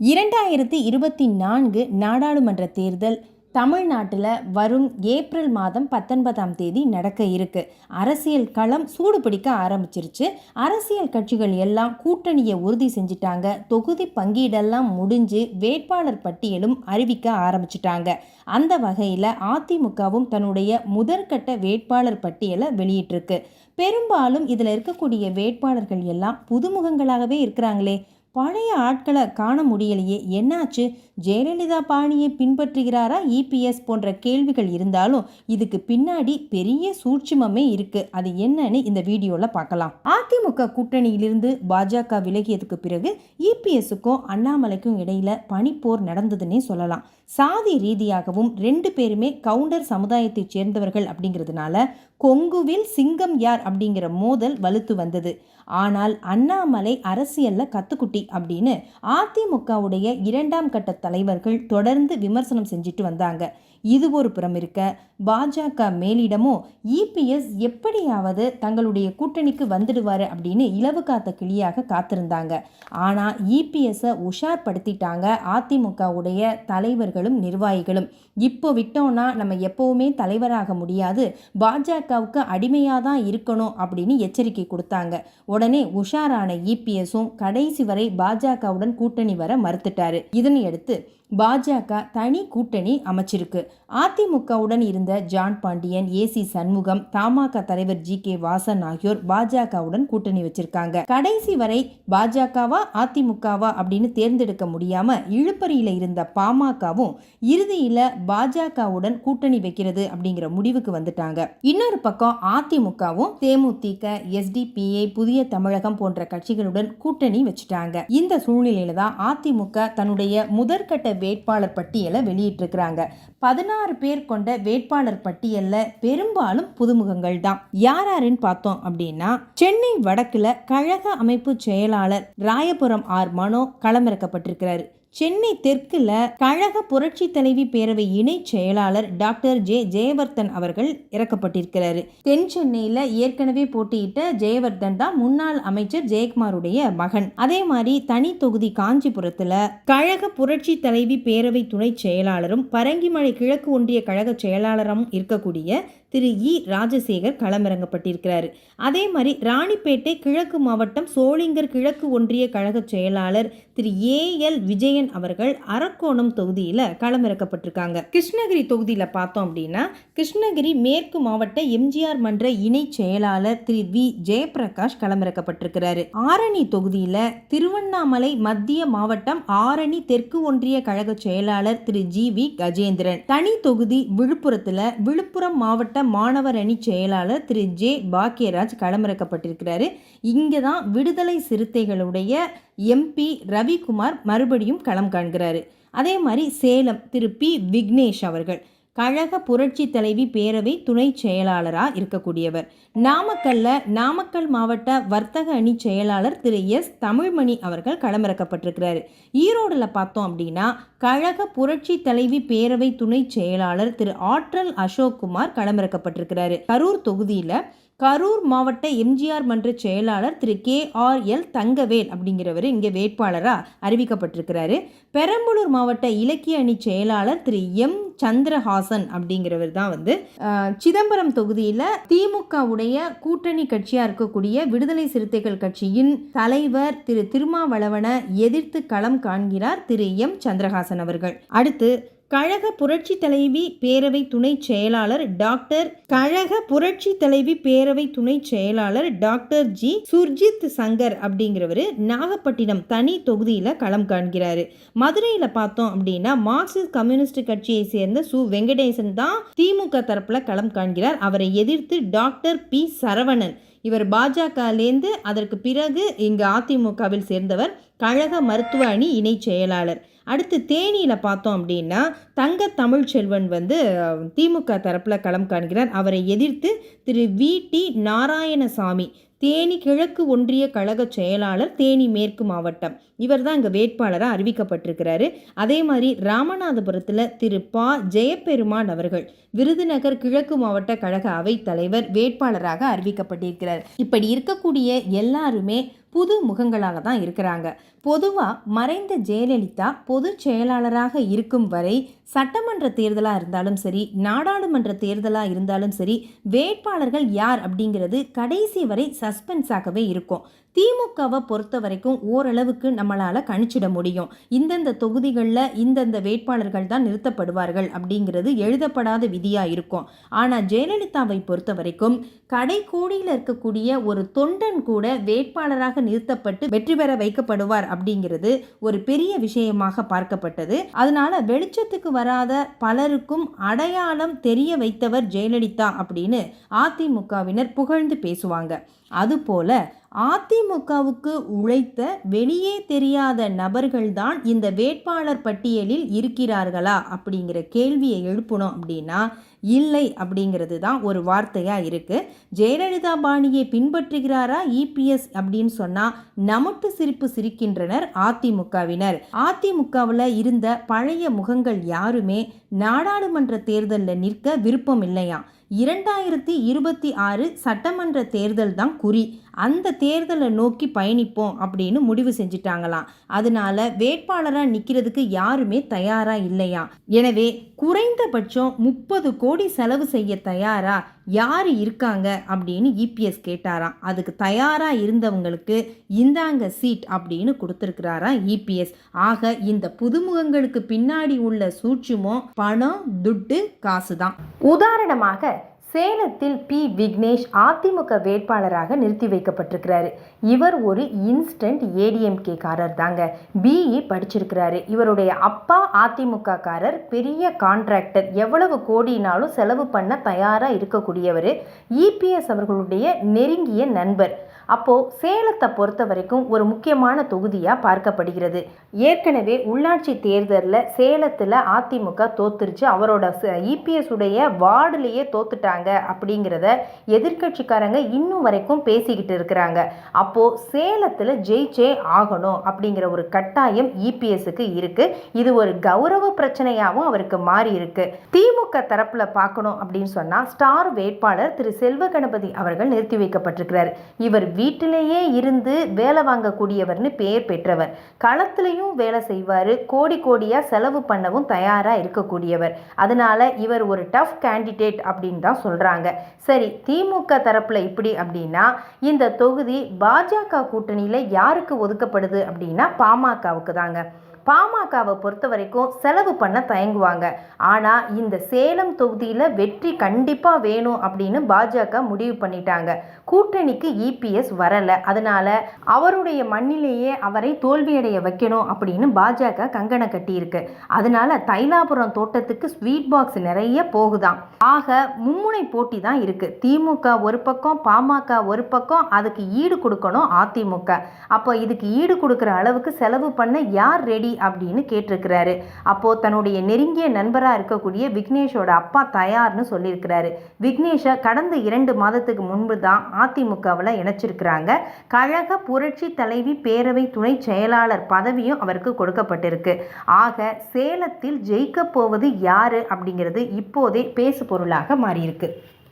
இரண்டாயிரத்தி இருபத்தி நான்கு நாடாளுமன்ற தேர்தல் தமிழ்நாட்டில் வரும் ஏப்ரல் மாதம் பத்தொன்பதாம் தேதி நடக்க இருக்கு. அரசியல் களம் சூடு பிடிக்க ஆரம்பிச்சிருச்சு. அரசியல் கட்சிகள் எல்லாம் கூட்டணியை உறுதி செஞ்சிட்டாங்க. தொகுதி பங்கீடெல்லாம் முடிஞ்சு வேட்பாளர் பட்டியலும் அறிவிக்க ஆரம்பிச்சிட்டாங்க. அந்த வகையில் அதிமுகவும் தன்னுடைய முதற்கட்ட வேட்பாளர் பட்டியலை வெளியிட்டிருக்கு. பெரும்பாலும் இதில் இருக்கக்கூடிய வேட்பாளர்கள் எல்லாம் புதுமுகங்களாகவே இருக்கிறாங்களே. பழைய ஆட்களை காண முடியலையே. என்னாச்சு? ஜெயலலிதா பாணியை பின்பற்றுகிறாரா? இபிஎஸ் போன்ற கேள்விகள் இருந்தாலும் இதுக்கு பின்னாடி பெரிய சூட்சுமமே இருக்கு. அது என்னன்னு இந்த வீடியோவில் பார்க்கலாம். அதிமுக கூட்டணியிலிருந்து பாஜக விலகியதுக்கு பிறகு இபிஎஸ்க்கும் அண்ணாமலைக்கும் இடையில பனிப்போர் நடந்ததுன்னே சொல்லலாம். சாதி ரீதியாகவும் ரெண்டு பேருமே கவுண்டர் சமுதாயத்தைச் சேர்ந்தவர்கள் அப்படிங்கிறதுனால கொங்குவில் சிங்கம் யார் அப்படிங்கிற மோதல் வலுத்து வந்தது. ஆனால் அண்ணாமலை அரசியல்ல கத்துக்குட்டி அப்படின்னு அதிமுகவுடைய இரண்டாம் கட்ட தலைவர்கள் தொடர்ந்து விமர்சனம் செஞ்சுட்டு வந்தாங்க. இது ஒரு புறம் இருக்க. பாஜக மேலிடமும் இபிஎஸ் எப்படியாவது தங்களுடைய கூட்டணிக்கு வந்துடுவார் அப்படின்னு இலவு காத்த கிளியாக காத்திருந்தாங்க. ஆனால் இபிஎஸ்ஸை உஷார்படுத்திட்டாங்க அதிமுகவுடைய தலைவர்களும் நிர்வாகிகளும். இப்போ விட்டோம்னா நம்ம எப்போவுமே தலைவராக முடியாது. பாஜகவுக்கு அடிமையாக தான் இருக்கணும் அப்படின்னு எச்சரிக்கை கொடுத்தாங்க. உடனே உஷாரான இபிஎஸும் கடைசி வரை பாஜகவுடன் கூட்டணி வர மறுத்துட்டாரு. இதனையடுத்து பாஜக தனி கூட்டணி அமைச்சிருக்கு. அதிமுகவுடன் இருந்த ஜான் பாண்டியன் ஏசி சண்முகம் தமாக தலைவர் ஜி கே வாசன் ஆகியோர் பாஜகவுடன் கூட்டணி வச்சிருக்காங்க. கடைசி வரை பாஜகவா அதிமுகவா அப்படின்னு தேர்ந்தெடுக்க முடியாம இழுப்பறியில இருந்த பாமகவும் இறுதியில பாஜகவுடன் கூட்டணி வைக்கிறது அப்படிங்கிற முடிவுக்கு வந்துட்டாங்க. இன்னொரு பக்கம் அதிமுகவும் தேமுதிக எஸ்டிபிஐ புதிய தமிழகம் போன்ற கட்சிகளுடன் கூட்டணி வச்சுட்டாங்க. இந்த சூழ்நிலையில தான் அதிமுக தன்னுடைய முதற்கட்ட வேட்பாளர் பட்டியலை வெளியிட்டிருக்கிறாங்க. பதினாறு பேர் கொண்ட வேட்பாளர் பட்டியலில் பெரும்பாலும் புதுமுகங்கள் தான். யார் யாருன்னு பார்த்தோம் அப்படின்னா சென்னை வடக்கில் கழக அமைப்பு செயலாளர் ராயபுரம் ஆர் மனோ களமிறக்கப்பட்டிருக்கிறாரு. சென்னை தெற்குல கழக புரட்சி தலைவி பேரவை இணை செயலாளர் டாக்டர் ஜே. ஜெயவர்தன் அவர்கள் இறக்கப்பட்டிருக்கிறாரு. தென் சென்னையில ஏற்கனவே போட்டியிட்ட ஜெயவர்தன் தான் முன்னாள் அமைச்சர் ஜெயக்குமாருடைய மகன். அதே மாதிரி தனி தொகுதி காஞ்சிபுரத்துல கழக புரட்சி தலைவி பேரவை துணை செயலாளரும் பரங்கிமலை கிழக்கு ஒன்றிய கழக செயலாளரும் இருக்கக்கூடிய திரு இ. ராஜசேகர் களமிறங்கப்பட்டிருக்கிறார். அதே மாதிரி ராணிப்பேட்டை கிழக்கு மாவட்டம் சோளிங்கர் கிழக்கு ஒன்றிய கழக செயலாளர் திரு ஏ. எல். விஜயன் அவர்கள் அரக்கோணம் தொகுதியில் களமிறக்கப்பட்டிருக்காங்க. கிருஷ்ணகிரி தொகுதியில் பார்த்தோம் அப்படின்னா கிருஷ்ணகிரி மேற்கு மாவட்ட எம்ஜிஆர் மன்ற இணை செயலாளர் திரு வி. ஜெயபிரகாஷ் களமிறக்கப்பட்டிருக்கிறாரு. ஆரணி தொகுதியில் திருவண்ணாமலை மத்திய மாவட்டம் ஆரணி தெற்கு ஒன்றிய கழக செயலாளர் திரு ஜி. வி. கஜேந்திரன். தனி தொகுதி விழுப்புரத்தில் விழுப்புரம் மாவட்ட மாணவர் அணி செயலாளர் திரு. ஜே. பாக்கியராஜ் களமிறக்கப்பட்டிருக்கிறாரு. இங்கே தான் விடுதலை சிறுத்தைகளுடைய எம்பி ரவிக்குமார் மறுபடியும் களம் காண்கிறாரு. அதே மாதிரி சேலம் திரு. பி. விக்னேஷ் அவர்கள். கழக புரட்சி தலைவி பேரவை துணை செயலாளராக இருக்கக்கூடியவர். நாமக்கல்ல நாமக்கல் மாவட்ட வர்த்தக அணி செயலாளர் திரு. எஸ். தமிழ்மணி அவர்கள் களமிறக்கப்பட்டிருக்கிறார். ஈரோடில் பார்த்தோம் அப்படின்னா கழக புரட்சி தலைவி பேரவை துணை செயலாளர் திரு. ஆற்றல் அசோக்குமார் களமிறக்கப்பட்டிருக்கிறாரு. கரூர் தொகுதியில் கரூர் மாவட்ட எம்ஜிஆர் மன்ற செயலாளர் திரு கே ஆர் எல் தங்கவேல் அப்படிங்கிறவர் இங்கே வேட்பாளராக அறிவிக்கப்பட்டிருக்கிறாரு. பெரம்பலூர் மாவட்ட இலக்கிய அணி செயலாளர் திரு எம் சந்திரஹாசன் அப்படிங்கிறவர் தான் வந்து சிதம்பரம் தொகுதியில் திமுகவுடைய கூட்டணி கட்சியாக இருக்கக்கூடிய விடுதலை சிறுத்தைகள் கட்சியின் தலைவர் திரு திருமாவளவனை எதிர்த்து களம் காண்கிறார் திரு எம் சந்திரஹாசன் அவர்கள். அடுத்து கழக புரட்சி தலைவி பேரவை துணை செயலாளர் டாக்டர் கழக புரட்சி தலைவி பேரவை துணை செயலாளர் டாக்டர் ஜி சுர்ஜித் சங்கர் அப்படிங்கிறவர் நாகப்பட்டினம் தனி தொகுதியில் களம் காண்கிறாரு. மதுரையில் பார்த்தோம் அப்படின்னா மார்க்சிஸ்ட் கம்யூனிஸ்ட் கட்சியை சேர்ந்த சு வெங்கடேசன் தான் திமுக தரப்பில் களம் காண்கிறார். அவரை எதிர்த்து டாக்டர் பி சரவணன். இவர் பாஜகலேருந்து அதற்கு பிறகு இங்கு அதிமுகவில் சேர்ந்தவர் கழக மருத்துவ அணி இணை செயலாளர். அடுத்து தேனியில் பார்த்தோம் அப்படின்னா தங்க தமிழ் செல்வன் வந்து திமுக தரப்பில் களம் காண்கிறார். அவரை எதிர்த்து திரு வி. டி. நாராயணசாமி தேனி கிழக்கு ஒன்றிய கழக செயலாளர் தேனி மேற்கு மாவட்டம். இவர் தான் இங்கே வேட்பாளராக அறிவிக்கப்பட்டிருக்கிறாரு. அதே மாதிரி ராமநாதபுரத்தில் திரு பா. ஜெயபெருமான் அவர்கள் விருதுநகர் கிழக்கு மாவட்ட கழக அவைத் தலைவர் வேட்பாளராக அறிவிக்கப்பட்டிருக்கிறார். இப்படி இருக்கக்கூடிய எல்லாருமே புது முகங்களாக தான் இருக்கிறாங்க. பொதுவாக மறைந்த ஜெயலலிதா பொதுச் செயலாளராக இருக்கும் வரை சட்டமன்ற தேர்தலாக இருந்தாலும் சரி நாடாளுமன்ற தேர்தலாக இருந்தாலும் சரி வேட்பாளர்கள் யார் அப்படிங்கிறது கடைசி வரை சஸ்பென்ஸாகவே இருக்கும். திமுகவை பொறுத்த வரைக்கும் ஓரளவுக்கு நம்மளால் கணிச்சிட முடியும். இந்தந்த தொகுதிகளில் இந்தந்த வேட்பாளர்கள் தான் நிறுத்தப்படுவார்கள் அப்படிங்கிறது எழுதப்படாத விதியாக இருக்கும். ஆனால் ஜெயலலிதாவை பொறுத்த வரைக்கும் கடைக்கோடியில் இருக்கக்கூடிய ஒரு தொண்டன் கூட வேட்பாளராக நிறுத்தப்பட்டு வெற்றி பெற வைக்கப்படுவார் அப்படிங்கிறது ஒரு பெரிய விஷயமாக பார்க்கப்பட்டது. அதனால வெளிச்சத்துக்கு வராத பலருக்கும் அடையாளம் தெரிய வைத்தவர் ஜெயலலிதா அப்படின்னு அதிமுகவினர் புகழ்ந்து பேசுவாங்க. அதுபோல அதிமுகவுக்கு உழைத்த வெளியே தெரியாத நபர்கள்தான் இந்த வேட்பாளர் பட்டியலில் இருக்கிறார்களா அப்படிங்கிற கேள்வியை எழுப்பணும் அப்படின்னா இல்லை அப்படிங்கிறது தான் ஒரு வார்த்தையாக இருக்குது ஜெயலலிதா பாணியை பின்பற்றுகிறாரா இபிஎஸ் அப்படின்னு சொன்னால் நமட்டு சிரிப்பு சிரிக்கின்றனர் அதிமுகவினர். அதிமுகவில் இருந்த பழைய முகங்கள் யாருமே நாடாளுமன்ற தேர்தலில் நிற்க விருப்பம் இல்லையா இரண்டாயிரத்தி இருபத்தி ஆறு சட்டமன்ற தேர்தல் தான் குறி. அந்த தேர்தலை நோக்கி பயணிப்போம் அப்படின்னு முடிவு செஞ்சிட்டாங்களாம். அதனால வேட்பாளராக நிற்கிறதுக்கு யாருமே தயாராக இல்லையா? எனவே குறைந்தபட்சம் முப்பது கோடி செலவு செய்ய தயாரா? யார் இருக்காங்க? அப்படின்னு இபிஎஸ் கேட்டாராம். அதுக்கு தயாராக இருந்தவங்களுக்கு இந்தாங்க சீட் அப்படின்னு கொடுத்துருக்கிறாராம் இபிஎஸ் ஆக இந்த புதுமுகங்களுக்கு பின்னாடி உள்ள சூட்சுமோ பணம் துட்டு காசு தான் உதாரணமாக சேலத்தில் பி. விக்னேஷ் அதிமுக வேட்பாளராக நிறுத்தி வைக்கப்பட்டிருக்கிறாரு. இவர் ஒரு இன்ஸ்டன்ட் ஏடிஎம்கே காரர் தாங்க. பிஇ படிச்சிருக்கிறாரு. இவருடைய அப்பா அதிமுக காரர் பெரிய கான்ட்ராக்டர் எவ்வளவு கோடினாலும் செலவு பண்ண தயாராக இருக்கக்கூடியவர். இபிஎஸ் அவர்களுடைய நெருங்கிய நண்பர். அப்போது சேலத்தை பொறுத்த வரைக்கும் ஒரு முக்கியமான தொகுதியாக பார்க்கப்படுகிறது. ஏற்கனவே உள்ளாட்சி தேர்தலில் சேலத்தில் அதிமுக தோத்துருச்சு. அவரோட இபிஎஸ் உடைய வார்டுலேயே தோத்துட்டாங்க அப்படிங்கிறத எதிர்க்கட்சிக்காரங்க இன்னும் வரைக்கும் பேசிக்கிட்டு இருக்கிறாங்க. அப்போது சேலத்தில் ஜெயிச்சே ஆகணும் அப்படிங்கிற ஒரு கட்டாயம் இபிஎஸ்க்கு இருக்குது இது ஒரு கௌரவ பிரச்சனையாகவும் அவருக்கு மாறி இருக்கு. திமுக தரப்பில் பார்க்கணும் அப்படின்னு சொன்னால் ஸ்டார் வேட்பாளர் திரு செல்வ கணபதி அவர்கள் நிறுத்தி வைக்கப்பட்டிருக்கிறார். இவர் வீட்டிலேயே இருந்து வேலை வாங்கக்கூடியவர்னு பெயர் பெற்றவர். களத்திலையும் வேலை செய்வார். கோடி கோடியாக செலவு பண்ணவும் தயாராக இருக்கக்கூடியவர். அதனால இவர் ஒரு டஃப் கேண்டிடேட் அப்படின்னு தான் சொல்கிறாங்க சரி திமுக தரப்பில் இப்படி அப்படின்னா இந்த தொகுதி பாஜக கூட்டணியில் யாருக்கு ஒதுக்கப்படுது அப்படின்னா பாமகவுக்கு தாங்க. பாமகவை பொறுத்த வரைக்கும் செலவு பண்ண தயங்குவாங்க. ஆனால் இந்த சேலம் தொகுதியில் வெற்றி கண்டிப்பாக வேணும் அப்படின்னு பாஜக முடிவு பண்ணிட்டாங்க. கூட்டணிக்கு இபிஎஸ் வரலை. அதனால் அவருடைய மண்ணிலேயே அவரை தோல்வியடைய வைக்கணும் அப்படின்னு பாஜக கங்கணம் கட்டியிருக்கு. அதனால தைலாபுரம் தோட்டத்துக்கு ஸ்வீட் பாக்ஸ் நிறைய போகுதாம். ஆக மும்முனை போட்டி தான் இருக்குது திமுக ஒரு பக்கம் பாமக ஒரு பக்கம் அதுக்கு ஈடு கொடுக்கணும் அதிமுக. அப்போ இதுக்கு ஈடு கொடுக்குற அளவுக்கு செலவு பண்ண யார் ரெடி அப்படின்னு கேட்டிருக்கிறாரு. அப்போது தன்னுடைய நெருங்கிய நண்பராக இருக்கக்கூடிய விக்னேஷோட அப்பா தயார்னு சொல்லியிருக்கிறாரு. விக்னேஷை கடந்த இரண்டு மாதத்துக்கு முன்பு தான் அதிமுகவில் இணைச்சிருக்கிறாங்க. கழக புரட்சி தலைவி பேரவை துணை செயலாளர் பதவியும் அவருக்கு கொடுக்கப்பட்டிருக்கு. ஆக சேலத்தில் ஜெயிக்க போவது யாரு அப்படிங்கிறது இப்போதே பேசு பொருளாக மாறியிருக்கு.